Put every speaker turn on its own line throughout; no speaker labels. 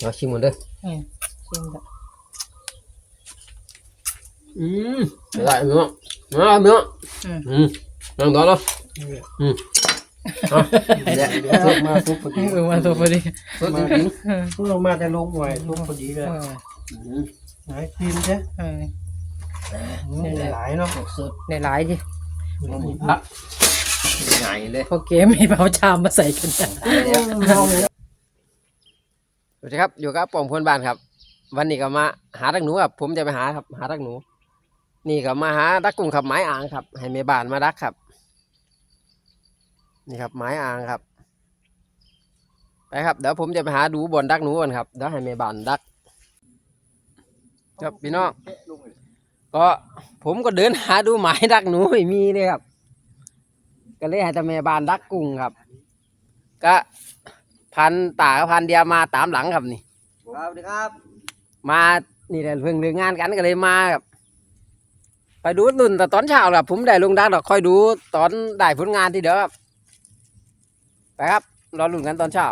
เราชิมกันเด้อ
อืมชิมแบบ
อืมได้เนื้อมาเนื้อ
อืม
อืมนั่งต่อเนาะอืมเอาเดี๋ยว
เดี๋ยวเอามาทุบพอดี
เออมาตัวพอดี
สดจริง
เออ
เพิ่งลงมาแต่ลงไว้ทุบพอดีเลย
เออ
ๆอืม
ไหนกินใช่
เออ
หลายเนาะ
สด
ในหลายดิ
มีพระใหญ่เลย
พอเกมไม่เผาชามมาใส่กันจ้ะ
สวัสดีครับอยู่กับปองพลบ้านครับ วันนี้ก็มาหาดักหนูครับผมจะไปหาครับหาดักหนู นี่ก็มาหาดักกุ้งขับไม้อ่างครับ ให้แม่บ้านมาดักครับ นี่ครับไม้อ่างครับไปครับเดี๋ยวผมจะไปหาดูบอนดักหนูก่อนครับเดี๋ยวให้แม่บ้านดัก ครับพี่น้องก็ผมก็เดินหาดูหมายดักหนูไม่มีเลยครับ ก็เลยให้แต่แม่บ้านดักกุ้งครับ ก็ พันตากับพันเดียมาตามหลังครับนี่
ครับดีครับ
มานี่แหละเพิ่งเรื่องงานกันก็เลยมาครับ ไปดูตุนแต่ตอนเช้าครับผมได้ลงดักดอกคอยดูตอนได้ผลงานทีเดียวครับไปครับรอลุ้นกันตอนเช้า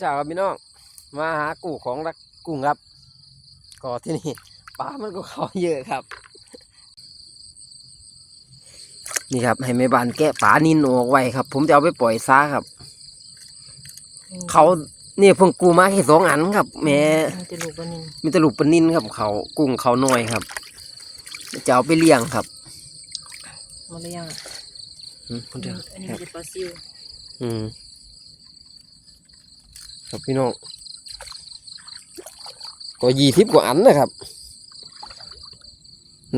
เช้าครับพี่น้องมาหากูของรักกุ้งครับก็ที่นี่ปลามันก็เขาเยอะครับ นี่ครับ ให้แม่บ้านแกะปลานินออกไว้ครับ ผมจะเอาไปปล่อยซาครับ เขาเนี่ยเพิ่งกูมาแค่สองอันครับ แม่
มันจะลูกวันนี้
มีแตลูกปลานินครับ เขากุ้งเขาน้อยครับจะเอาไปเลี้ยงครับ
หมดหรือยังอะ
อืมคนเดียว
อันนี้
ค
มั
รั
น
บ
จะปลาซิว
อืมครับพี่น้องก็ยี่สิบกว่าอันนะครับ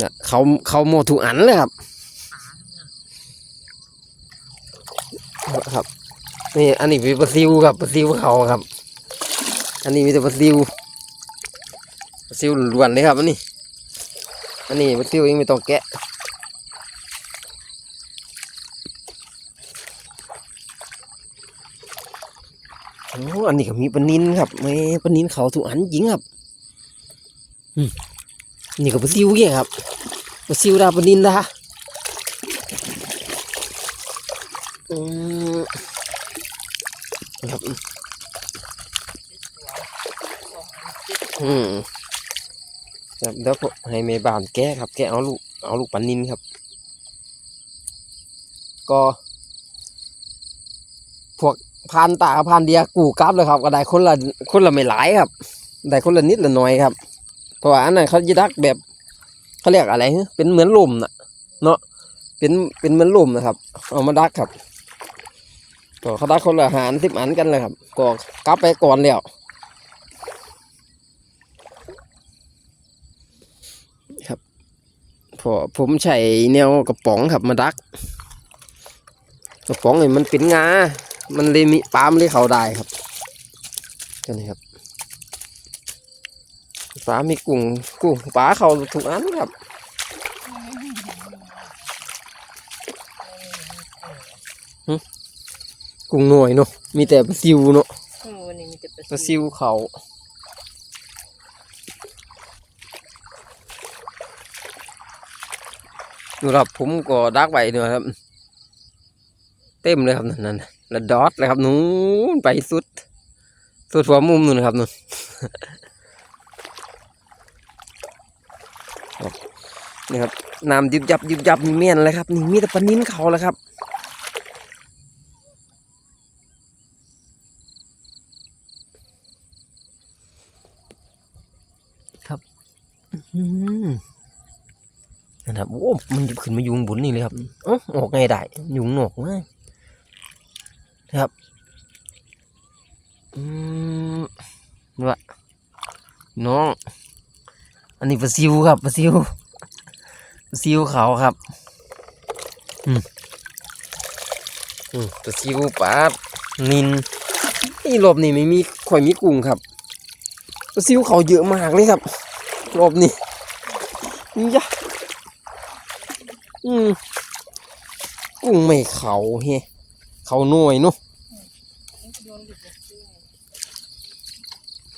น่ะเขาเขาหมดทุกอันเลยครับครับ นี่อันนี้เป็นปลาซิวครับปลาซิวเขาครับ อันนี้มีแต่ปลาซิวปลาซิวล้วนเลยครับอันนี้ อันนี้ปลาซิวเองไม่ต้องแกะโอ้อันนี้ก็มีปลานินครับแม่ปลานินเขาถูกอันจิงครับนี่ก็ปลาซิวเงี้ยครับปลาซิวดาปลานินดาอืมครับ อืมครับเดี๋ยวให้เมบานแก้ครับ แกเอาลูกเอาลูกปลานินครับ ก็พวกพันตากับพันเดียกูกลับเลยครับ ก็ได้คนละคนละไม่หลายครับ ได้คนละนิดละหน่อยครับ เพราะว่าอันนั้นเขาจะดักแบบเขาเรียกอะไรเป็นเหมือนลมน่ะเนาะเป็นเป็นเหมือนลมนะครับ เอามาดักครับก็เขาดักคนละหารสิบอันกันเลยครับ ก็กลับไปก่อนแล้วครับ พอผมใช้แนวกระป๋องครับมาดัก กระป๋องนี่มันเป็นงา มันเลยมีปลามันเลยเขาได้ครับก็นี่ครับปลามีกุ้งกุ้งปลาเขาถูกอันครับหึกุ้งหน่อยเนาะมีแต่ปลาซิวเนาะ
เออวันนี้มีแต่ปลา
ปลาซิวเขา ดูครับผมก็ดักไว้เนอะครับ เต็มเลยครับนั่นนั่นแล้วดอทเลยครับนู้นไปสุด สุดหัวมุมนู่นนะครับนู่นนี่ครับน้ำยิบยับยิบยับมีเมียนเลยครับนี่มีแต่ปลานิ้นเขาแล้วครับครับ อืม นะครับโอ้มันจะขึ้นมายุงบุญนี่เลยครับเอ๋อออกไงได้ยุงหนอกมากนะครับอืมนี่วะน้อง อันนี้ปลาซิวครับปลาซิวปลาซิวเขาครับ อืมอืมปลาซิวปลานินนี่รอบนี้ไม่มีข่อยมีกุ้งครับปลาซิวเขาเยอะมากเลยครับรอบนี้นี่ยะ อืมกุ้งไม่เขาเฮเขาหน่วยเนาะ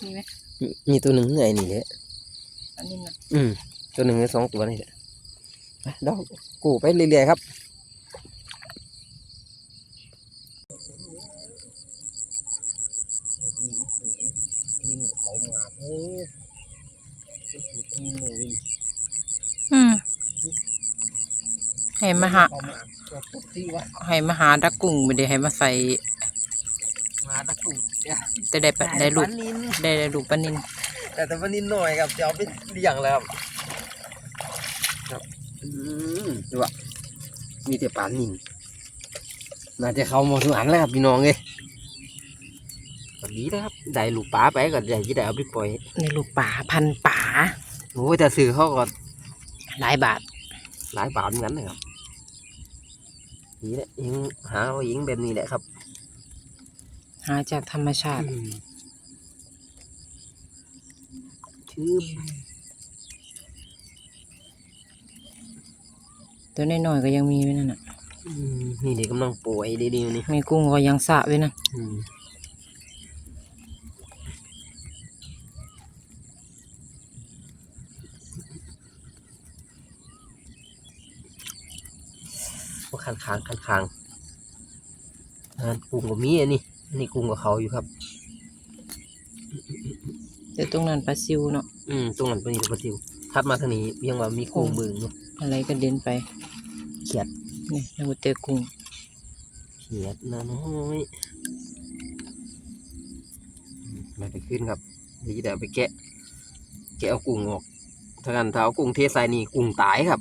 มีไหม
มีมีตัวหนึ่งไงนี่แหละ
อันนี้นะ
อืม ตัวหนึ่งหรือสองตัวนี่แหละไปเดากูไปเรื่อยๆครับนี่เขามาเฮ้ยนี่เลย
ให้มาหา
เขามาตัวปุ๊บที่ว่า
ให้มาหาดักกุ้งไม่ได้ให้มาใส่
มาตะกรุดเนี่ย
จะได้ปะได้ลูก
ปลานิน
ได้ได้ลูกปลานิน
แต่แต่ปลานินหน่อยครับจะเอาไปเลี้ยงแล้วครับครับอืมดูว่ามีแต่ปลานินน่าจะเข้ามาทุกอันแล้วครับพี่น้องเอ้ยแบบนี้นะครับได้ลูกปลาไปก็ได้ที่ได้เอาไปปล่อย
ในลูกป่าพันป่า
โอ้ยแต่ซื้อเขาก็
หลายบาท
หลายบาทเหมือนกันนะครับ นี่แหละยิงหาเอายิงแบบนี้แหละครับ
หาจากธรรมชาติ
ชื่อ
ตัวน้อยๆก็ยังมีไว้นั่นน่ะ
อืมนี่เด็กกำลังป่วยดีๆนี่
มีกุ้งก็ยังสระไว้นะ
อืมว่า คันคางคันคางอ่ากุ้งกับมีอันนี้อันนี่กุ้งกับเขาอยู่ครับ
แต่ตรงนั้นปลาซิวเนาะ
อืมตรงนั้นเป็นปลาซิวทัดมาทางนี้ยังว่ามีกุ้งมือเนาะ
อะไรก็เด่นไป
เขียด
นี่ในหัวเตอกุ้ง
เขียดนะน้อยมาไปขึ้นครับเดี๋ยวจะเอาไปแกะ แกะเอากุ้งออกถ้ากันถ้าเอากุ้งเทใส่นี่กุ้งตายครับ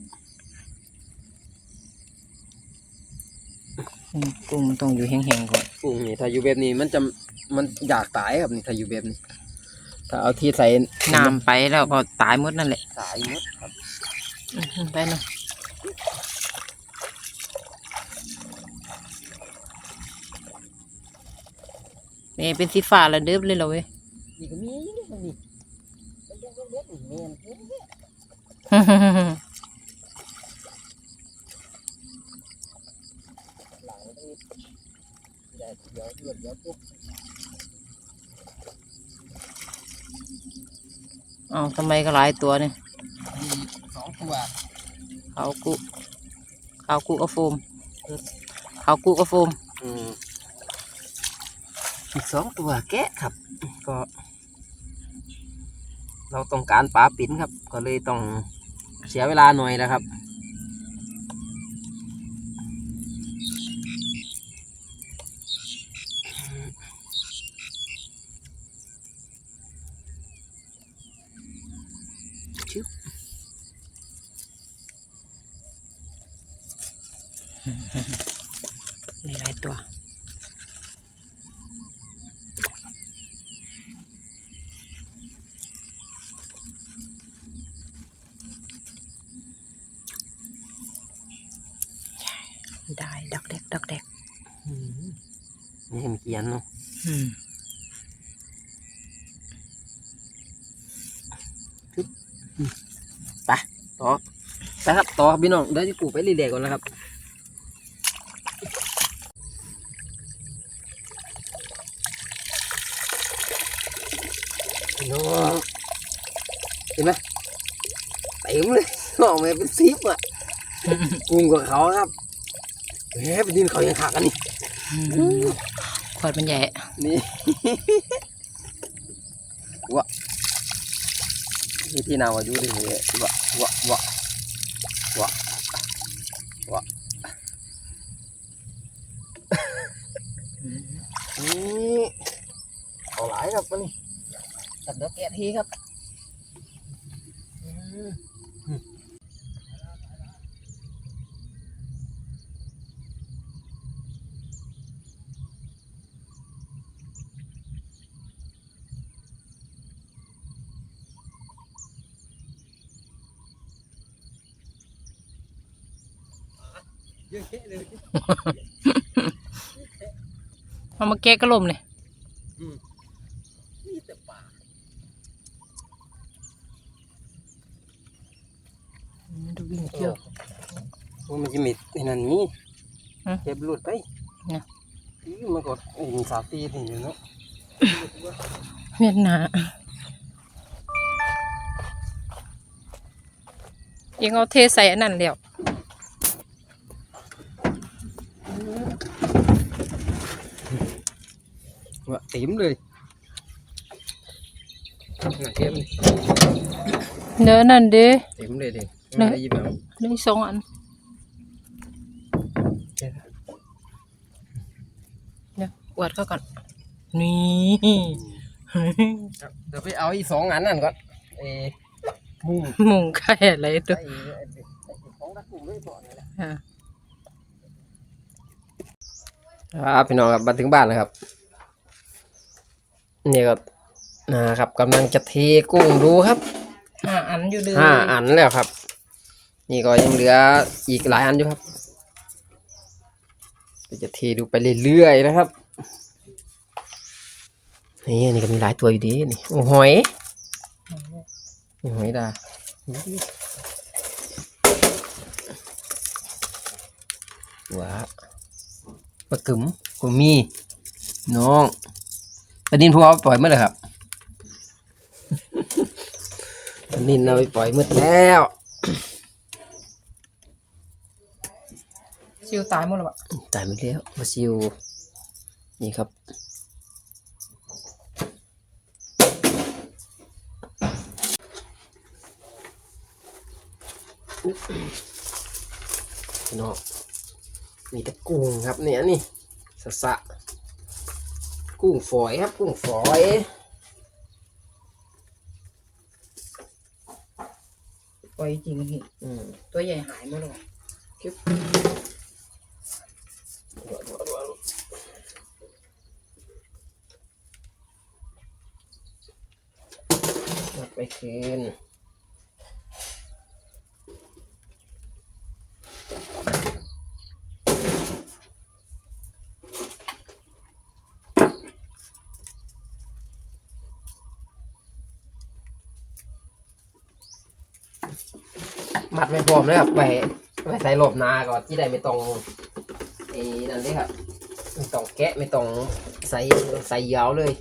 อืม กุ้งมันต้องอยู่แห้งๆก่อน
กุ้งนี่ถ้าอยู่แบบนี้มันจะมันอยากตายครับนี่ถ้าอยู่แบบนี้ถ้าเอาเทใส่
น้ำไปแล้วก็ตายหมดนั่นแหละ
ตายหมดครับ
อื้อหือไปเนาะนี่เป็นสีฟ้าระเดิบเลยเหรอเว้ย
นี่ก็มีนี่มันนี่มันยังเล็กๆนี่แม่นเด้อหลังมันนี่ใหญ่ เดี๋ยวเดี๋ยวเดี๋ยวปุ๊บ
อ้าวทำไมก็หลายตัวเนี่ย
มีสองตัว
เขากุเขากุกระโฟมเขากุกระโฟม
อืมอีกสองตัวแกะครับ ก็ เราต้องการปลาปิ้นครับ ก็เลยต้องเสียเวลาหน่อยแล้วครับ
หลายตัวได้ดอกเด็กดอกเด็ก
อืมนี่เห็นเขียนเนาะ
อืม
ต่อไปครับต่อครับพี่น้องเดี๋ยวจะกูไปรีเดก่อนนะครับ พี่น้องเห็นไหมเต็มเลยออกมาเป็นซิปอะกุ้งกับเขาครับเฮ้ยไปดินเขายังขากันนี่
ขวดมันใหญ่
นี่วะนี่ที่นาวาอยู่ดิเนี่ยวะวะวะวะวะนี่เอาหลายครับมันนี่ตัดเดือแกะ ทีครับอืมเยอะแยะเลย
เอามาแกะกระลมเลย
นี่แต่ป่า
ดูวิ่งเที่ยว
มันจะมีไอ้นั่นนี่
ฮะ
เก็บหลุดไป
เนี่ย
อื้อมันก็ไอ้มีสาตีนี่อยู่เนาะ
เวียดนายังเอาเทใส่อันนั้นแล้ว
ว่าเต็มเลยน่าเต็ม
เนื้อนั่นเด้
เต็มเลยดิ
นะ
ได้ยินไหม
นี่สองอันเนี่ย อวดเข้าก่อน นี่
เดี๋ยวไปเอาอีกสองอันนั่นก่อนเออมุ้ง
มุงไข่อะไรตัว
ไอ้ไอ้ของรักกลุ่มด้วยก่อนนี่แหละ
อ่า
ครับพี่น้องครับมาถึงบ้านแล้วครับนี่ก็นะครับกำลังจะเทกุ้งดูครับ
ห้าอันอยู่เลย
ห้าอันแล้วครับ นี่ก็ยังเหลืออีกหลายอันอยู่ครับก็จะเทดูไปเรื่อยๆนะครับ นี่อันนี่ก็มีหลายตัวอยู่ดีนี่โอ้หอยนี่หอยดาว้าปลากึ๋มก็มี น้องปลานินพวกเอาไปปล่อยเมื่อไหร่ครับปลานินเอาไปปล่อยหมืดแล้ว
ชิวตายหมดแล้วอะ
ตายหมดแล้วมาซิวนี่ครับ พี่น้องมีแต่กุ้งครับเนี่ยนี่สะสะกุ้งฝอยครับกุ้งฝอย
ปล่อยจริงพี่
อืม
ตัวใหญ่หายหมดแล้วอะ
นับไปคืน มัดไม่พร้อมเลยครับไปไปใส่หลบนาก่อนที่ใดไม่ต้องไอ้นั่นเลยครับไม่ต้องแกะไม่ต้องใส่ใส่ยาวเลย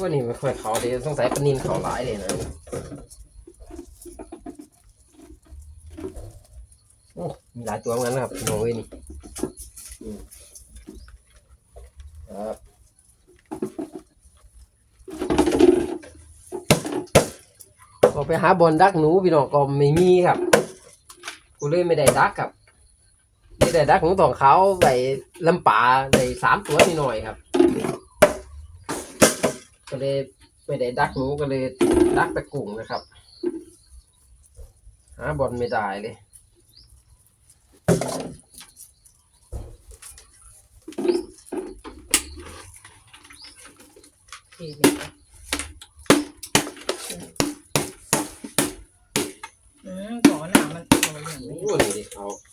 ว่านี่ไม่ค่อยเขาเดี๋ยวสงสัยปนินเขาหลายเลยนะโอ้มีหลายตัวเหมือนกันนะครับโอ้ยนี่ครับ ไปหาบอลดักหนูพี่น้องก็ไม่มีครับ กูเลยไม่ได้ดักครับไม่ได้ดักของตองเขาไปลำป่าใส่สามตัวนิดหน่อยครับ ก็เลยไม่ได้ดักหนูก็เลยดักตะกุ่งนะครับหาบอลไม่ได้เลย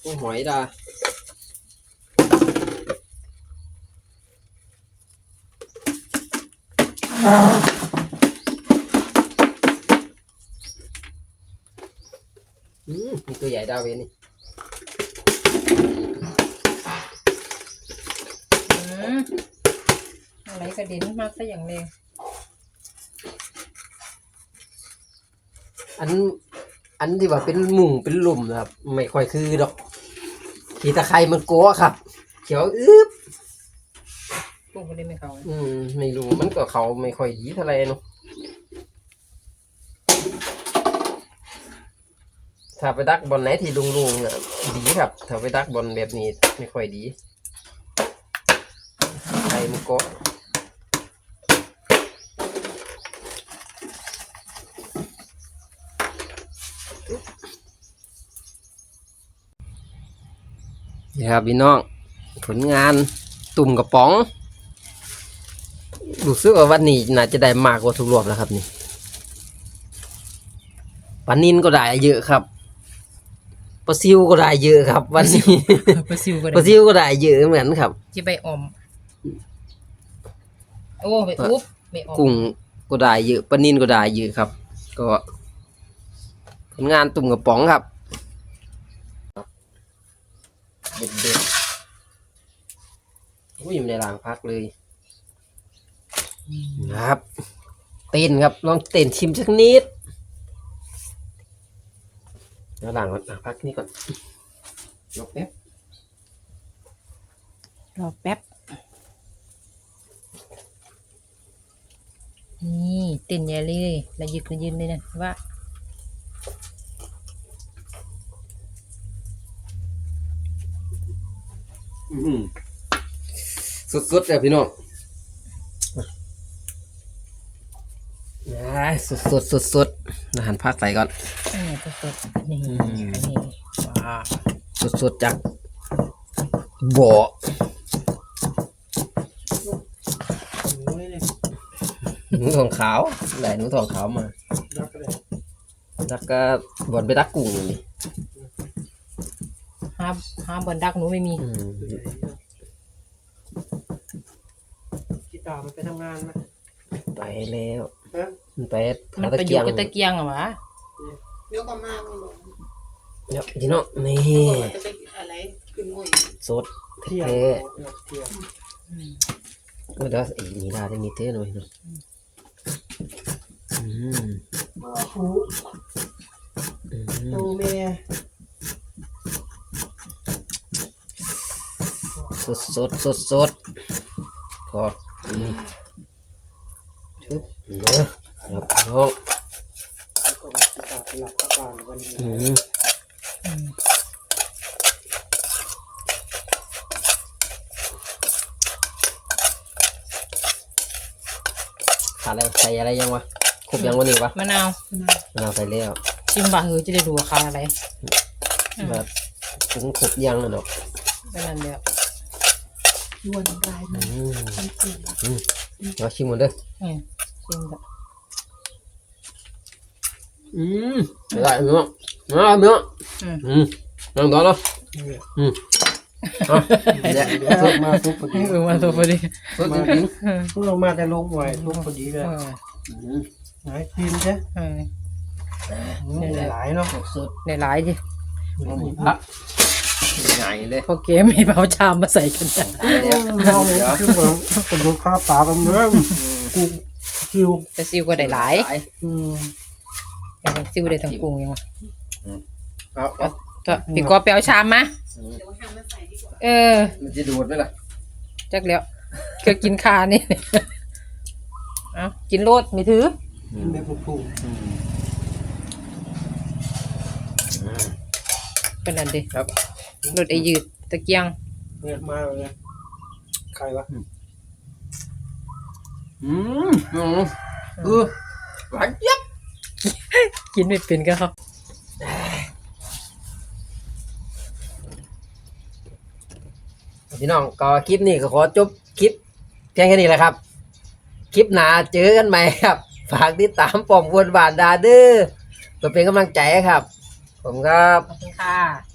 นี่
ดิเขาโอ้หอยดาอืมมีตัวใหญ่ดาวเวนนี่
อืมอะไรกระเด็นมากซะอย่างแรง
อัน อันที่ว่าเป็นหมุงเป็นหลุมนะครับ ไม่ค่อยคือดอกขีตะไคร้มันโก้ครับ เขียวอึ๊บ
ลูกไม่ได้ไม่เขา
อืมไม่รู้มันก็เขาไม่ค่อยดีเท่าไหรเนาะถ้าไปดักบอลไหนที่ลุงๆน่ะดีครับ ถ้าไปดักบอลแบบนี้ไม่ค่อยดีไข่มันโก้ นี่ครับพี่น้องผลงานตุ่มกระป๋องรู้สึกว่าวันนี้น่าจะได้มากกว่าทุกรอบแล้วครับนี่ปลานินก็ได้เยอะครับปลาซิวก็ได้เยอะครับ วันนี้
ปลาซิวก็
ปลา
ได้
ซิวก็ได้เยอะเหมือนครับ
จะไปออมโอ้ไปอุ๊บไปออม
กุ้งก็ได้เยอะปลานินก็ได้เยอะครับ ก็ผลงานตุ่มกระป๋องครับ เด็ดเด็ดอุ้ยไม่ได้ล้างพักเลยนะครับ เต้นครับ ลองเต้นชิมสักนิดแล้วหลังหลังพักนี่ก่อนรอแป๊บ
รอแป๊บ นี่เต้นใหญ่เลยระยึกระยืนเลยนะว่า
สุดๆเลยพี่น้องได้สุดๆสุดๆอาหารภาคใส่ก่อน
นี่สดๆนี่
อืม
อันนี้ว้าว
สุดๆจากบ่อ
โอ้ยนี่
หนูทองขาวไหลหนูทองขาวมา
รักเลย
แล้วก็บอนไปดักกุ้งนี่
ห้ามห้ามบนดักหนูไม่มี
อืม
กีตาร์มันไปทำงานไหม
ไปแล้ว
ฮะ
มันไป
มั
หานตะ
ไปอ
เกี
ยู่
ยง
กับตะเกียงเหรอวะ
เดี๋ยวก็มามึงบอก
เนี่ยพี่น้องนี่
ว่าจะไปอะไรขึ้นมวย
สด
เที่ยง
เท่
เที่ยง
ก็เดี๋ยวอีกมีดาได้มีเท่หน่อยนะอืม
มาคู
อื
ตู
ม
เมย์
สดสดสดสดพออืมชุบเนาะครับน้อง
แล้วก็กีตาร์ไปหลับกบ้านวันนี้
อืม
ขาดอะไรใส่อะไรยังวะครบยังวันนี้วะ
มะนาว
มะนาวใส่แล้ว
ชิมบ่าเออจะได้ดูว่าขาอะไร
แบบปรุงครบยังแล้วเนาะ
ก็นั่นเดียว
ชวนราย
อื
มัน
ม
เกิด
เราชิมมันเด้อ
อืมชิมแบบ
อืมได้เนาะมาเนาะ
อืม
อืมนั่งต่อเนาะ
เนี่ย
อืมอะเดี๋ยว
เดี๋ยวทุกมาทุกพอดี
เออมาตัวพอดี
สดจริง
เพิ่งมาแต่ลงหวยทุกพอดีเลย
เออ
ๆอืม
ไหนพิมพ์ใช่
เออ
หลายเนาะ
สด
ในหลายดิ
มันมีพักใหญ่เลย
พอเกมไม่เผาชามมาใส่กันจ้ะ
เราคือเหมือนเป็นลูกค้าป่ากันเมื่อกูคิว
แต่ซิวก็ได้หลาย
อืม
อย่างนั้นซิวได้ทั้งกรุงยังวะ
เอาเอา
ก็พี่กอไปเอาชามมา
เดี๋ยวห้ามมาใส่ดีกว่า
เออ
มันจะดูดไหมล่ะ
จักแล้วก็กินคานี่เอากินโลดไม่ถือ
แบบลูกทุ่ง
เป็นนั่นดิ
ครับ
รถไอยืดตะเกียง
เนี่ยมาเลยใครวะ
อืมอืมเออหวานเจี๊ยบ
กินไม่เป็นก็เขา
พี่น้องก็คลิปนี้ก็ขอจบคลิปเพียงแค่นี้แหละครับ คลิปหน้าเจอกันใหม่ครับ ฝากติดตามปอมวนบานดาเด้อเพื่อเป็นกำลังใจครับ ผมครับ
ขอบคุณค่ะ